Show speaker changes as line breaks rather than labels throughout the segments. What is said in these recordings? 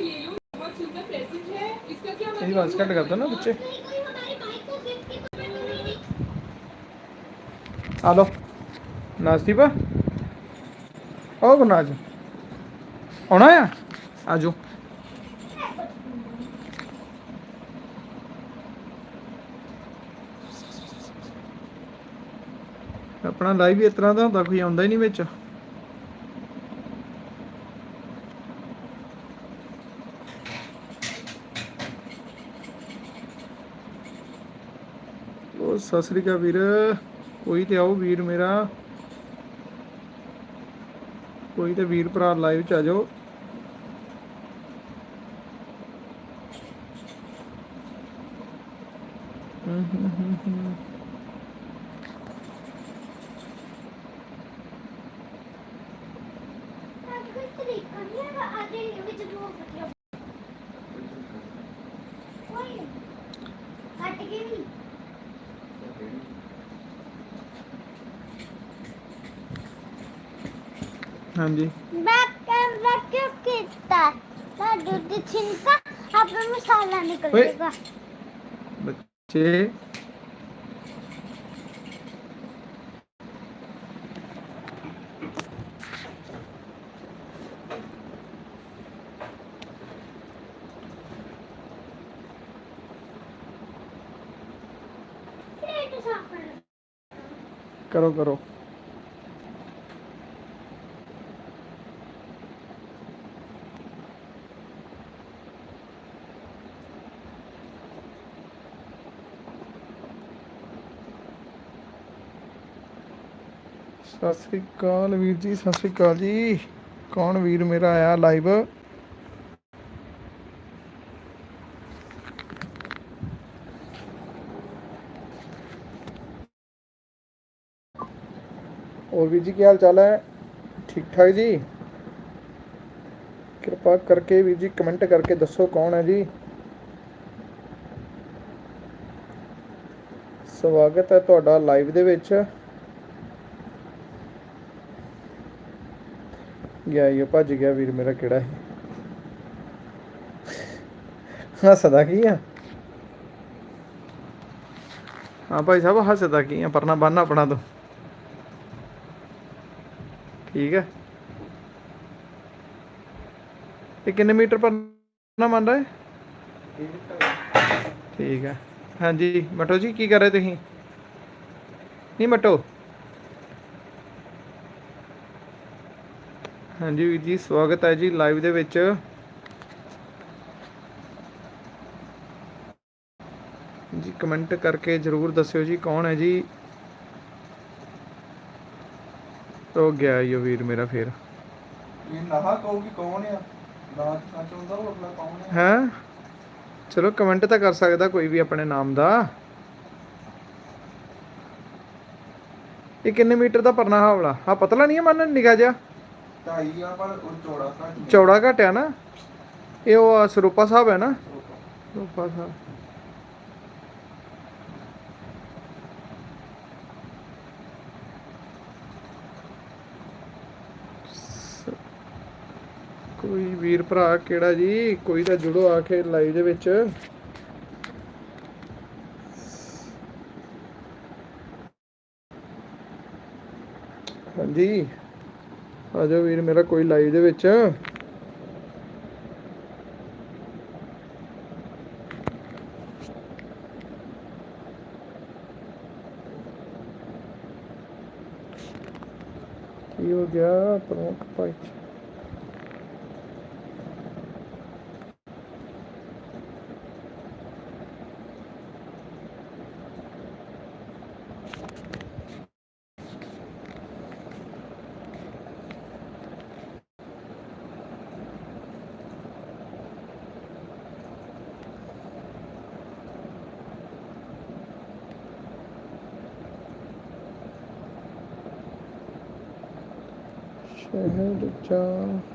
ये ले लो बहुत सुंदर प्रेजेंट है इसका क्या
ਇਹਦੀ ਆਵਾਜ਼ ਘੱਟ ਕਰ ਦੋ ਨਾ ਬੱਚੇ
कोई कोई हमारी बाइक को गिफ्ट की
ਆ ਲੋ ਨਾਸਦੀਪ ਉਹ ਗੁਨਾਜ ਆਉਣਾ ਆ ਆਜੋ ਆਪਣਾ ਲਾਈਵ ਵੀ ਇਸ ਤਰ੍ਹਾਂ ਦਾ ਹੁੰਦਾ ਕੋਈ ਆਉਂਦਾ ਹੀ ਨਹੀਂ ਵਿੱਚ ਸਤਿ ਸ੍ਰੀ ਅਕਾਲ ਵੀਰ। ਕੋਈ ਤੇ ਆਓ ਵੀਰ ਮੇਰਾ। ਕੋਈ ਤੇ ਵੀਰ ਭਰਾ ਲਾਈਵ ਚ ਆ ਜਾਓ। ਹੂੰ ਹਮ ਹਮ ਹਾਂਜੀ।
ਬੈਕਰ ਬੈਕਰ ਕੀਤਾ ਤਾਂ ਦੁੱਧ ਛਿੰਕਾ ਆਪੇ
ਮਸਾਲਾ
ਨਿਕਲ
ਬੱਚੇ। ਕਰੋ ਕਰੋ। ਸਤਿ ਸ੍ਰੀ ਅਕਾਲ ਵੀਰ ਜੀ, ਸਤਿ ਸ੍ਰੀ ਅਕਾਲ ਜੀ। ਕੌਣ ਵੀਰ ਮੇਰਾ ਆਇਆ ਲਾਈਵ ਹੋਰ ਵੀਰ ਜੀ, ਕੀ ਹਾਲ ਚਾਲ ਹੈ? ਠੀਕ ਠਾਕ ਜੀ? ਕਿਰਪਾ ਕਰਕੇ ਵੀਰ ਜੀ ਕਮੈਂਟ ਕਰਕੇ ਦੱਸੋ ਕੌਣ ਹੈ ਜੀ? ਸਵਾਗਤ ਹੈ ਤੁਹਾਡਾ ਲਾਈਵ ਦੇ ਵਿੱਚ। ਗਿਆ ਇਹ ਭੱਜ ਗਿਆ ਵੀਰ ਮੇਰਾ ਕਿਹੜਾ ਹੈ ਹੱਸਦਾ ਕੀ ਆ? ਹਾਂ ਭਾਈ ਸਾਹਿਬ, ਹੱਸਦਾ ਕੀ ਆ? ਪਰਨਾ ਬੰਨ ਆਪਣਾ ਤੋਂ। ਠੀਕ ਹੈ ਇਹ ਕਿੰਨੇ ਮੀਟਰ ਪਰ ਮੰਨ ਰਿਹਾ? ਹੈ ਠੀਕ ਹੈ ਹਾਂਜੀ ਮਟੋ ਜੀ, ਕੀ ਕਰ ਰਹੇ ਤੁਸੀਂ? ਨਹੀਂ ਮਟੋ ਹਾਂਜੀ ਵੀਰ ਜੀ ਸਵਾਗਤ ਹੈ ਜੀ ਲਾਈਵ ਦੇ ਵਿੱਚ। ਜੀ ਕਮੈਂਟ ਕਰਕੇ ਜਰੂਰ ਦੱਸਿਓ ਜੀ ਕੌਣ ਹੈ ਜੀ। ਉਹ ਗਿਆ ਇਹ ਵੀਰ ਮੇਰਾ ਫੇਰ।
ਇਹ ਨਹਾ ਕਹੂਗੀ ਕੌਣ ਆ? ਨਾ ਸੱਚ ਹੁੰਦਾ ਉਹ ਅਗਲਾ ਕੌਣ
ਹੈ? ਚਲੋ ਕਮੈਂਟ ਤਾਂ ਕਰ ਸਕਦਾ ਕੋਈ ਵੀ ਆਪਣੇ ਨਾਮ ਦਾ। ਇਹ ਕਿੰਨੇ ਮੀਟਰ ਦਾ ਪਰਨਾ ਹਾਵਲਾ? ਆ ਪਤਲਾ ਨਹੀਂ ਹੈ ਮਨ ਨਿਗਾ ਜਿਹਾ?
ਢਾਈ ਆ ਪਰ ਉਹ ਚੌੜਾ ਘੱਟ ਨਹੀਂ।
ਚੌੜਾ ਘਟਿਆ ਨਾ? ਇਹ ਉਹ ਸਰੂਪਾ ਸਾਹਿਬ ਹੈ ਨਾ? ਸਰੂਪਾ। ਸਾਹਿਬ। ਕੋਈ ਵੀਰ ਭਰਾ ਕਿਹੜਾ ਜੀ? ਕੋਈ ਤਾਂ ਜੁੜੋ ਆ ਕੇ ਲਾਈਵ ਦੇ ਵਿੱਚ। ਹਾਂਜੀ। ਆ ਜਾਓ ਵੀਰ ਮੇਰਾ ਕੋਈ ਲਾਈਵ ਦੇ ਵਿੱਚ। ਕੀ ਹੋ ਗਿਆ? ਪ੍ਰਮੁੱਖ ਭਾਈ ਸ਼ਹਿਰ ਜਾ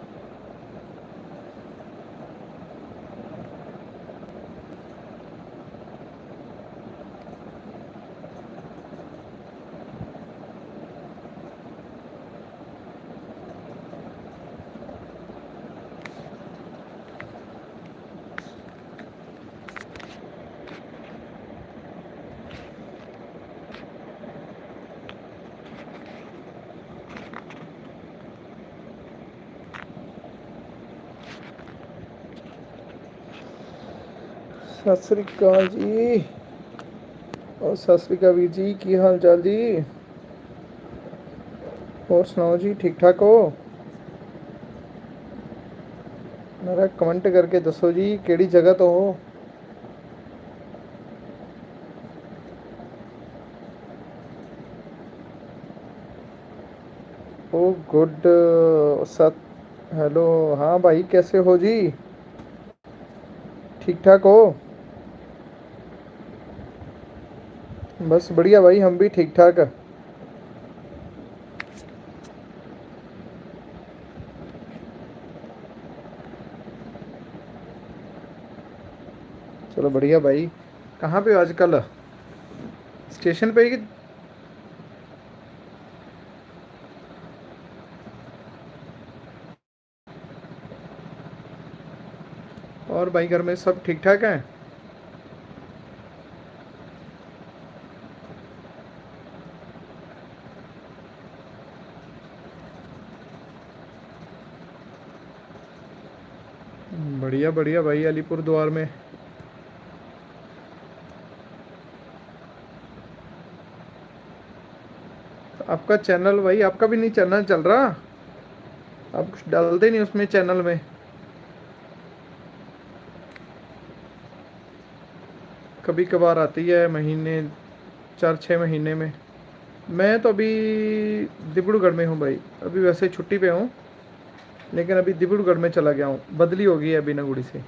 ਸਤਿ ਸ੍ਰੀ ਅਕਾਲ ਜੀ ਉਹ ਸਤਿ ਸ੍ਰੀ ਅਕਾਲ ਵੀਰ ਜੀ ਕੀ ਹਾਲ ਚਾਲ ਜੀ ਹੋਰ ਸੁਣਾਓ ਜੀ ਠੀਕ ਠਾਕ ਹੋ ਮੇਰਾ ਕਮੈਂਟ ਕਰਕੇ ਦੱਸੋ ਜੀ ਕਿਹੜੀ ਜਗ੍ਹਾ ਤੋਂ ਹੋ ओ गुड सत हेलो हाँ भाई कैसे हो जी ठीक ठाक हो बस बढ़िया भाई, हम भी ठीक ठाक है। चलो बढ़िया भाई, कहाँ पे हो आजकल? स्टेशन पे कि और भाई घर में सब ठीक ठाक हैं? बढ़िया बढ़िया भाई, अलीपुर द्वार में। आपका चैनल भाई, आपका भी नहीं चैनल चल रहा? आप कुछ डालते नहीं उसमें चैनल में। कभी कभार आती है महीने, चार छः महीने में। मैं तो अभी डिब्रूगढ़ में हूँ भाई, अभी वैसे छुट्टी पे हूँ। लेकिन अभी डिब्रूगढ़ में चला गया हूँ। बदली हो गई है अभी नगुड़ी से।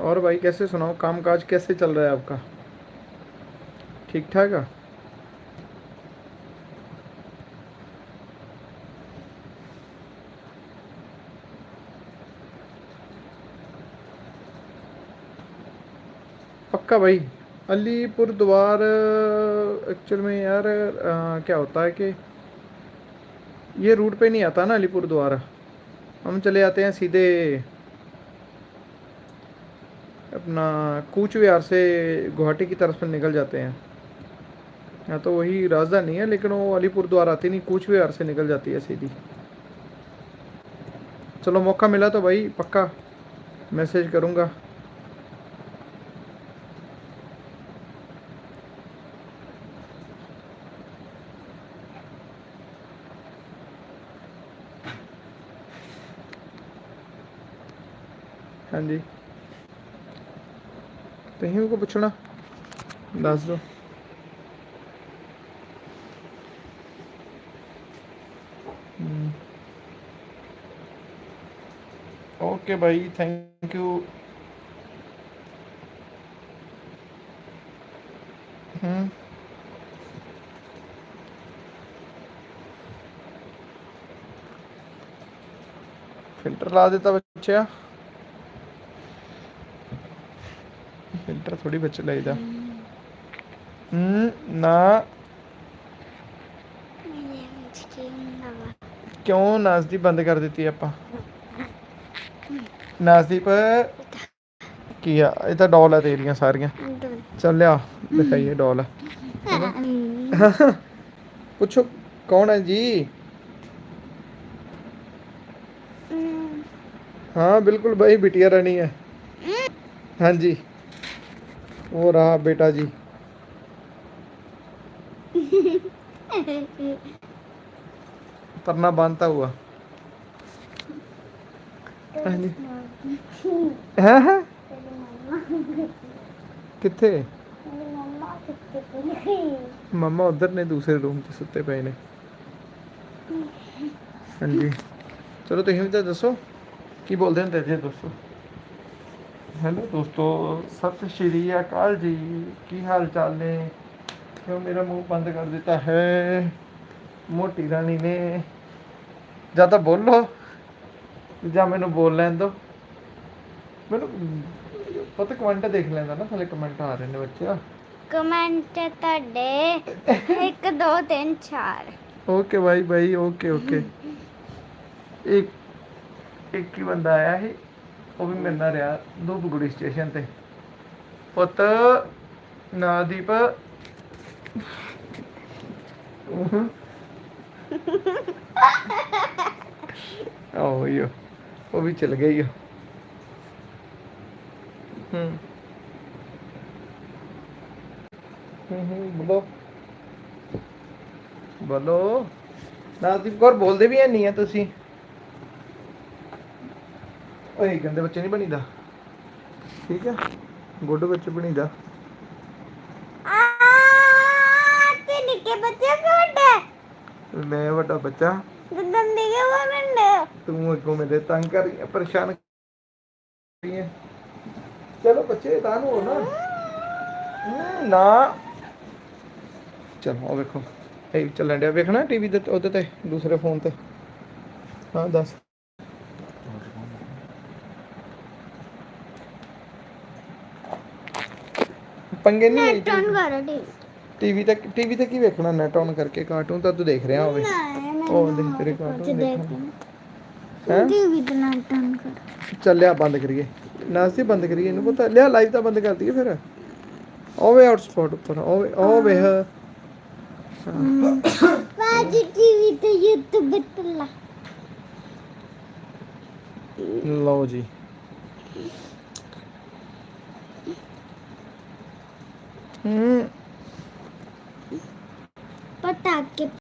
और भाई, कैसे सुनाओ? कामकाज कैसे चल रहा है आपका? ठीक ठाक है? पक्का भाई? अलीपुर द्वार एक्चुअल में यार अ, क्या होता है कि ये रूट पे नहीं आता ना अलीपुर द्वार हम चले जाते हैं सीधे अपना कूच विहार से गुवाहाटी की तरफ़ से निकल जाते हैं। या तो वही राजधानी है लेकिन वो अलीपुर द्वार आती नहीं कूच विहार से निकल जाती है सीधी। चलो मौका मिला तो भाई पक्का मैसेज करूँगा। हाँ जी ਤੁਸੀਂ ਕੋ ਪੁੱਛਣਾ? ਦੱਸ ਦਿਓ। ਓਕੇ ਭਾਈ ਥੈਂਕ ਯੂ ਹੂੰ। ਫਿਲਟਰ ਲਾ ਦਿੱਤਾ ਬੱਚਿਆ। ਲੀਟਰ ਥੋੜੀ ਵਿੱਚ ਲਈਦਾ ਹੂੰ। ਨਾ। ਕਿਉਂ ਨਾਜ਼ਦੀ ਬੰਦ ਕਰ ਦਿੱਤੀ ਆਪਾਂ? ਨਾਜ਼ਦੀਪ ਕੀ ਆ? ਇਹ ਤਾਂ ਡੋਲ ਆ ਤੇਰੀਆਂ ਸਾਰੀਆਂ। ਚੱਲ ਲਿਆ ਦਿਖਾਈਏ ਡੋਲ। ਪੁੱਛੋ ਕੌਣ ਹੈ ਜੀ? ਹਾਂ। ਬਿਲਕੁਲ ਬਈ ਬਿਟਿਆ ਰਾਣੀ ਹੈ। ਹਾਂਜੀ। वो रहा बेटा जी परना बांधता हुआ हाँ जी हैं हैं ਕਿੱਥੇ
ਮੇਰੀ ਮੰਮਾ ਕਿੱਥੇ ਗਈ
ਮੰਮਾ ਉਧਰ ਨੇ ਦੂਸਰੇ ਰੂਮ 'ਚ ਸੁੱਤੇ ਪਏ ਨੇ ਹਾਂਜੀ ਚਲੋ ਤੁਸੀਂ ਵੀ ਤਾਂ ਦੱਸੋ ਕੀ ਬੋਲਦੇ ਹੁੰਦੇ ਜੀ ਦੋਸਤੋ ਹੈਲੋ ਦੋਸਤੋ? ਸਤਿ ਸ਼੍ਰੀ ਅਕਾਲ ਜੀ। ਕੀ ਹਾਲ ਚਾਲ ਨੇ? ਕਿਉਂ ਮੇਰਾ ਮੂੰਹ ਬੰਦ ਕਰ ਦਿੱਤਾ ਹੈ? ਮੋਟੀ ਰਾਣੀ ਨੇ। ਜਾਂ ਤਾਂ ਬੋਲੋ। ਜਾਂ ਮੈਨੂੰ ਬੋਲ ਲੈਣ ਦੋ। ਮੈਨੂੰ ਪਤਾ ਕਮੈਂਟ ਦੇਖ ਲੈਂਦਾ ਨਾ ਥੱਲੇ ਕਮੈਂਟ ਆ ਰਹੇ ਨੇ ਬੱਚੇ।
ਕਮੈਂਟ ਤੁਹਾਡੇ 1 2 3 4
ਓਕੇ ਭਾਈ ਭਾਈ ਓਕੇ ਓਕੇ। ਇੱਕ ਇੱਕ ਹੀ ਬੰਦਾ ਆਇਆ ਸੀ। ਉਹ ਵੀ ਮੇਰੇ ਰਿਹਾ ਧੂਪਗੁੜੀ ਸਟੇਸ਼ਨ ਤੇ। ਪੁੱਤ ਨਾਦੀਪ ਆਓ ਯੋ ਉਹ ਵੀ ਚਲ ਗਈ ਓ ਹੂੰ। ਹੂੰ ਬੋਲੋ। ਬੋਲੋ। ਨਾਦੀਪ ਕੌਰ, ਬੋਲਦੇ ਵੀ ਨਹੀਂ ਹੈ ਤੁਸੀਂ? ਓਏ ਗੰਦੇ ਬੱਚੇ ਨਹੀਂ ਬਣੀਦਾ? ਠੀਕ ਹੈ ਗੁੱਡ ਬੱਚੇ ਬਣੀਦਾ।
ਆ ਤੇ ਨਿੱਕੇ ਬੱਚੇ ਕੋਡੇ
ਮੈਂ ਵੱਡਾ ਬੱਚਾ।
ਦੰਦੀ ਕੇ ਬੋਲਣ
ਤੂੰ ਅੱਗੋਂ ਮੇਰੇ ਤੰਗ ਕਰ ਰਹੀ ਹੈ, ਪਰੇਸ਼ਾਨ ਕਰ ਰਹੀ ਹੈ ਚਲੋ ਬੱਚੇ ਤਾਂ ਨੂੰ ਨਾ ਨਾ। ਚਲੋ ਉਹ ਵੇਖੋ। ਇਹ ਚੱਲਣ ਡਿਆ। ਵੇਖਣਾ ਟੀਵੀ ਤੇ ਉਹਦੇ ਤੇ ਦੂਸਰੇ ਫੋਨ ਤੇ। ਹਾਂ ਦੱਸ। ਪੰਗੇ ਨਹੀਂ ਲਈ
ਟਰਨ ਕਰੋ
ਟੀਵੀ ਤੇ ਟੀਵੀ ਤੇ ਕੀ ਵੇਖਣਾ ਨੈਟ ਆਨ ਕਰਕੇ ਕਾਰਟੂਨ ਤਾਂ ਤੂੰ ਦੇਖ ਰਿਹਾ ਹੋਵੇ। ਉਹ ਦੇਖ ਤੇਰੇ ਕਾਰਟੂਨ ਦੇਖ ਹੈ?
ਟੀਵੀ ਤੇ ਨਾ ਟਰਨ ਕਰੋ।
ਚੱਲਿਆ ਬੰਦ ਕਰੀਏ। ਨਾਸਤੀ ਬੰਦ ਕਰੀਏ ਇਹਨੂੰ ਪਤਾ ਲਿਆ ਲਾਈਵ ਤਾਂ ਬੰਦ ਕਰ ਦਈਏ ਫਿਰ। ਓਵੇ ਹੌਟਸਪੌਟ ਉੱਪਰ ਓਵੇ ਓ ਵੇਹ
ਬਾਜੀ ਟੀਵੀ ਤੇ YouTube ਤੇ ਲਾ।
ਲਓ ਜੀ। पटाखे